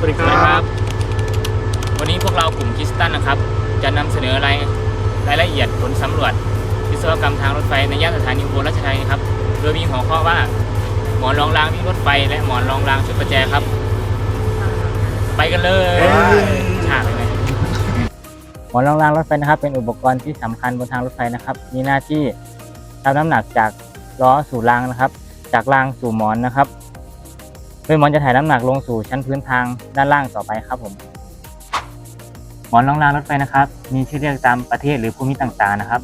สวัสดีคสวัสดีรัครับบวันนี้พวกเรากลุ่มคริสตันนะครับ จะนำเสนอรายรายละเอียดผลสำรวจ วิศวกรรมทางรถไฟในย่านสถานีอุบลราชธานีครับ โดยมีหัวข้อว่าหมอนรองรางวิ่งรถไฟ และหมอนรองรางชุดประแจครับ ไปกันเลยฉากเลยหมอนรองรางรถไฟนะครับ เป็นอุปกรณ์ที่สำคัญบนทางรถไฟนะครับ มีหน้าที่รับน้ำหนักจากล้อสู่รางนะครับ จากรางสู่หมอนนะครับ โดยหมอนจะถ่ายน้ำหนักลงสู่ชั้นพื้นทางด้านล่างต่อไปครับผมหมอนรองรางรถไฟนะครับ มีชื่อเรียกตามประเทศหรือภูมิต่างๆนะครับ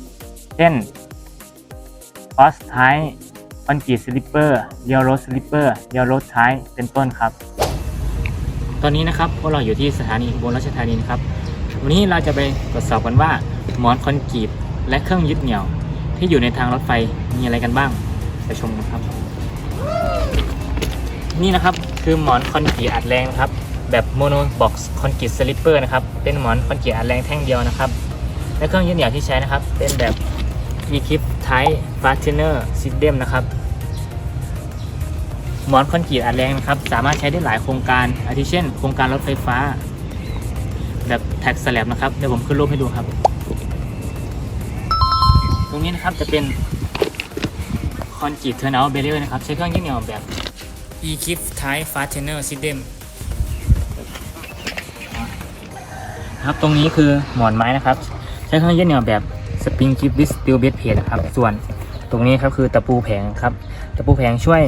เช่นคอสไทคอนกรีตสลิปเปอร์เรียวโรสสลิปเปอร์เรียวโรสไทเป็นต้นครับ ตอนนี้นะครับพวกเราอยู่ที่สถานีบลราชธานีนครับ วันนี้เราจะไปตรวจสอบกันว่าหมอนคอนกรีตและเครื่องยึดเหนี่ยว ที่อยู่ในทางรถไฟมีอะไรกันบ้าง ไปชมกันครับ นี่นะครับคือหมอนคอนกรีตอัดแรงครับ แบบโมโนบ็อกซ์คอนกรีตสลิปเปอร์นะครับ เป็นหมอนคอนกรีตอัดแรงแท่งเดียวนะครับ และเครื่องยึดเหนี่ยวที่ใช้นะครับ เป็นแบบ e k i p Type Fastener System นะครับหมอนคอนกรีตอัดแรงนะครับ สามารถใช้ได้หลายโครงการอาทิเช่น โครงการรถไฟฟ้า แบบแท็กสแลบนะครับ เดี๋ยวผมขึ้นรูปให้ดูครับ ตรงนี้นะครับจะเป็นคอนกรีตเทอร์น t เบเ r อร์นะครับ ใช้เครื่องยึดเหนี่ยวแบบ e k i p Type Fastener System ครับตรงนี้คือหมอนไม้นะครับ ใช้เครื่องยึดเหนี่ยวแบบ Spring Grip Distribute Plate นะครับ ส่วนตรงนี้ครับคือตะปูแผงครับ ตะปูแผงช่วย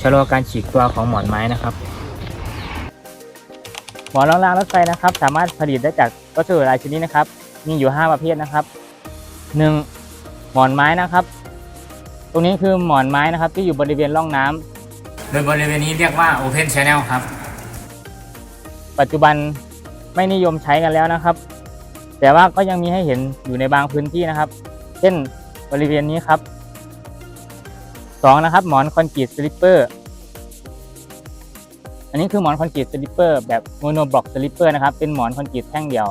ชะลอการฉีกตัวของหมอนไม้นะครับ หมอนรองรางรถไฟนะครับ สามารถผลิตได้จากวัสดุหลายชนิดนะครับ มีอยู่ 5 ประเภทนะครับ 1. หมอนไม้นะครับ ตรงนี้คือหมอนไม้นะครับ ที่อยู่บริเวณร่องน้ำ โดยบริเวณนี้เรียกว่า Open Channel ครับ ปัจจุบันไม่นิยมใช้กันแล้วนะครับ แต่ว่าก็ยังมีให้เห็นอยู่ในบางพื้นที่นะครับ เช่นบริเวณนี้ครับสองนะครับหมอนคอนกรีตสลิปเปอร์อันนี้คือหมอนคอนกรีตสลิปเปอร์แบบโมโนบล็อกสลิปเปอร์นะครับ เป็นหมอนคอนกรีตแท่งเดียว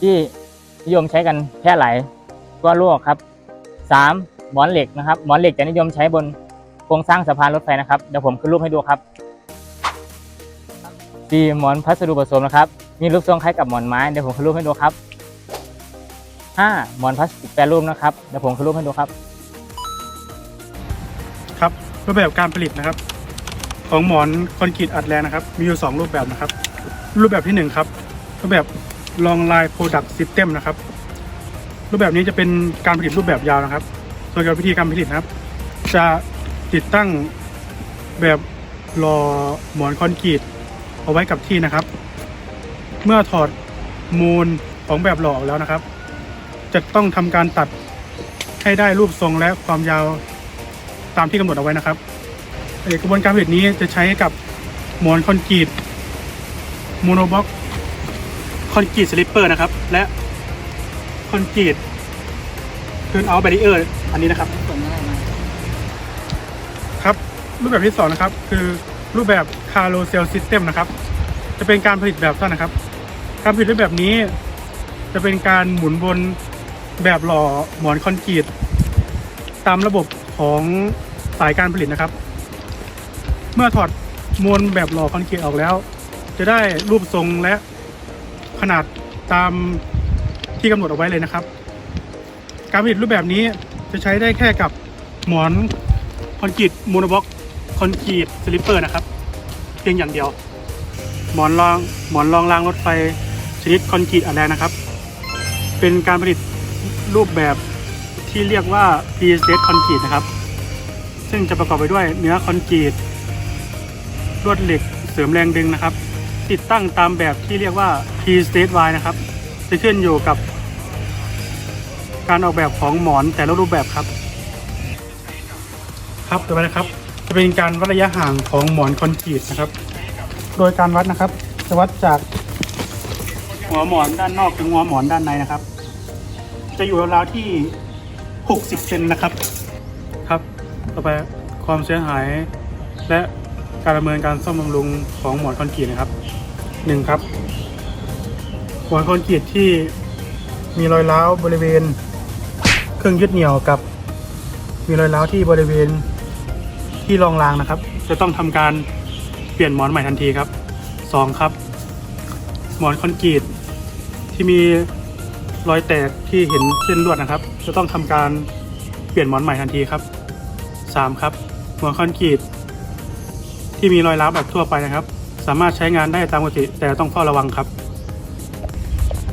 ที่นิยมใช้กันแพร่หลายทั่วโลกครับสามหมอนเหล็กนะครับ หมอนเหล็กจะนิยมใช้บน โครงสร้างสะพานรถไฟนะครับเดี๋ยวผมขึ้นรูปให้ดูครับสี่หมอนพัสดุผสมนะครับมีรูปทรงคล้ายกับหมอนไม้เดี๋ยวผมขึ้นรูปให้ดูครับห้าหมอนพลาสติกแปรรูปนะครับเดี๋ยวผมขึ้นรูปให้ดูครับ ครับรูปแบบการผลิตนะครับ ของหมอนคอนกรีตอัดแรงนะครับ มีอยู่ 2 รูปแบบนะครับ รูปแบบที่1ครับรูปแบบ long line product system นะครับ รูปแบบนี้จะเป็นการผลิตรูปแบบยาวนะครับ ส่วนกับวิธีการผลิตนะครับ จะ ติดตั้งแบบหล่อหมอนคอนกรีตเอาไว้กับที่นะครับ เมื่อถอดมูลของแบบหล่อออกแล้วนะครับ จะต้องทำการตัดให้ได้รูปทรงและความยาวตามที่กำหนดเอาไว้นะครับกระบวนการผลิตนี้จะใช้กับหมอนคอนกรีตโมโนบ็อกคอนกรีตสลิปเปอร์นะครับ และคอนกรีตเทิร์นเอาท์แบรีเออร์อันนี้นะครับ ครับ รูปแบบที่สองนะครับ คือรูปแบบคาร์โ s เซลซิสเต็มนะครับ จะเป็นการผลิตแบบสั้นนะครับ การผลิตรูปแบบนี้ จะเป็นการหมุนบนแบบหล่อหมอนคอนกรีตตามระบบของสายการผลิตนะครับ เมื่อถอดมวลแบบหล่อคอนกรีตออกแล้ว จะได้รูปทรงและขนาดตามที่กำหนดเอาไว้เลยนะครับ การผลิตรูปแบบนี้จะใช้ได้แค่กับหมอน คอนกรีตโมโนบ็อกคอนกรีตสลิปเปอร์นะครับเพียงอย่างเดียว หมอนรองหมอนรองรางรถไฟชนิดคอนกรีตอัดแรงนะครับ เป็นการผลิตรูปแบบที่เรียกว่า p s d Concrete นะครับ ซึ่งจะประกอบไปด้วยเนื้อคอนกรีตลวดเหล็กเสริมแรงดึงนะครับ ติดตั้งตามแบบที่เรียกว่า p s d Y นะครับจะขึ้นอยู่กับ การออกแบบของหมอนแต่ละรูปแบบครับ ครับต่อไปนะครับ จะเป็นการวัดระยะห่างของหมอนคอนกรีตนะครับ โดยการวัดนะครับ จะวัดจากหัวหมอนด้านนอกถึงหัวหมอนด้านในนะครับ จะอยู่ราวๆที่ 60เซนนะครับครับต่อไปความเสียหายและการดำเนินการซ่อมบำรุงของหมอนคอนกรีตนะครับหนึ่งครับหมอนคอนกรีตที่มีรอยร้าวบริเวณ เครื่องยึดเหนี่ยวกับ มีรอยร้าวที่บริเวณ ที่รองรางนะครับ จะต้องทำการเปลี่ยนหมอนใหม่ทันทีครับสองครับ หมอนคอนกรีตที่มีรอยแตกที่เห็นเส้นลวดนะครับ จะต้องทำการเปลี่ยนหมอนใหม่ทันทีครับสามครับ หมอนคอนกรีตที่มีรอยร้าวแบบทั่วไปนะครับ สามารถใช้งานได้ตามปกติแต่ต้องเฝ้าระวังครับ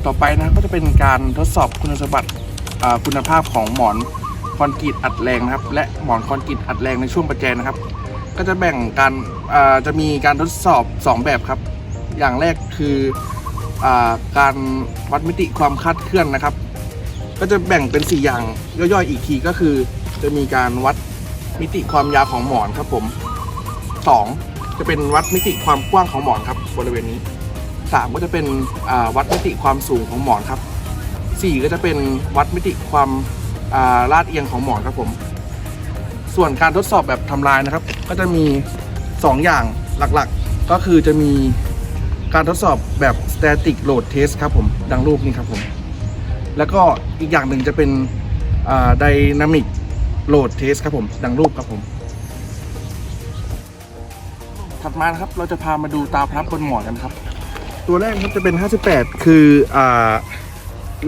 ต่อไปนะก็จะเป็นการทดสอบคุณสมบัติอ่าคุณภาพของหมอน คอนกรีตอัดแรงนะครับ และหมอนคอนกรีตอัดแรงในช่วงประแจนะครับ ก็จะแบ่งการจะมีการทดสอบ 2 แบบครับ อย่างแรกคืออการวัดมิติความคาดเคลื่อนนะครับ ก็จะแบ่งเป็น 4 อย่างย่อยๆอีกทีก็คือ จะมีการวัดมิติความยาวของหมอนครับผม 2 จะเป็นวัดมิติความกว้างของหมอนครับบริเวณนี้สามก็จะเป็นวัดมิติความสูงของหมอนครับสี่ก็จะเป็นวัดมิติความ ลาดเอียงของหมอนครับผม ส่วนการทดสอบแบบทำลายนะครับ ก็จะมี 2 อย่างหลักๆ ก็คือจะมีการทดสอบแบบ static load test ครับผม ดังรูปนี้ครับผม แล้วก็อีกอย่างหนึ่งจะเป็นอ่า dynamic load test ครับผม ดังรูปครับผม ถัดมานะครับเราจะพามาดูตาพับบนหมอนกันครับ ตัวแรกครับจะเป็น 58 คืออ่า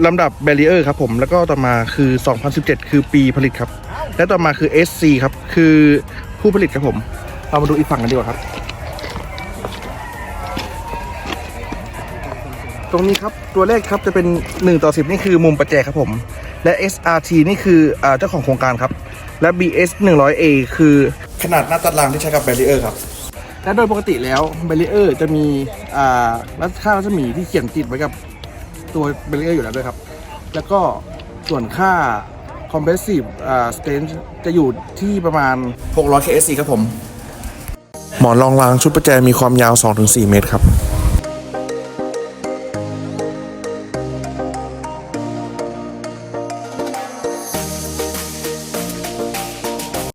ลำดับ Barrier ครับผมแล้วก็ต่อมาคือ 2017 คือปีผลิตครับ และต่อมาคือ SC ครับคือผู้ผลิตครับผมเรามาดูอีกฝั่งกันดีกว่าครับ ตรงนี้ครับตัวเลขครับจะเป็น 1 ต่อ 10 นี่คือมุมประแจครับผม และ SRT นี่คืออเจ้าของโครงการครับ และ BS 100A คือขนาดหน้าตัดรางที่ใช้กับ Barrier ครับและโดยปกติแล้ว Barrier จะมีอ่ารัศค่ารัศมีที่เขียนติดไว้กับ ตัว Barrier อยู่แล้วด้วยครับ แล้วก็ส่วนค่า Compressive อ่า Strength จะอยู่ที่ประมาณ 600 KSC ครับผม หมอนรองรางชุดประแจมีความยาว 2-4 เมตรครับ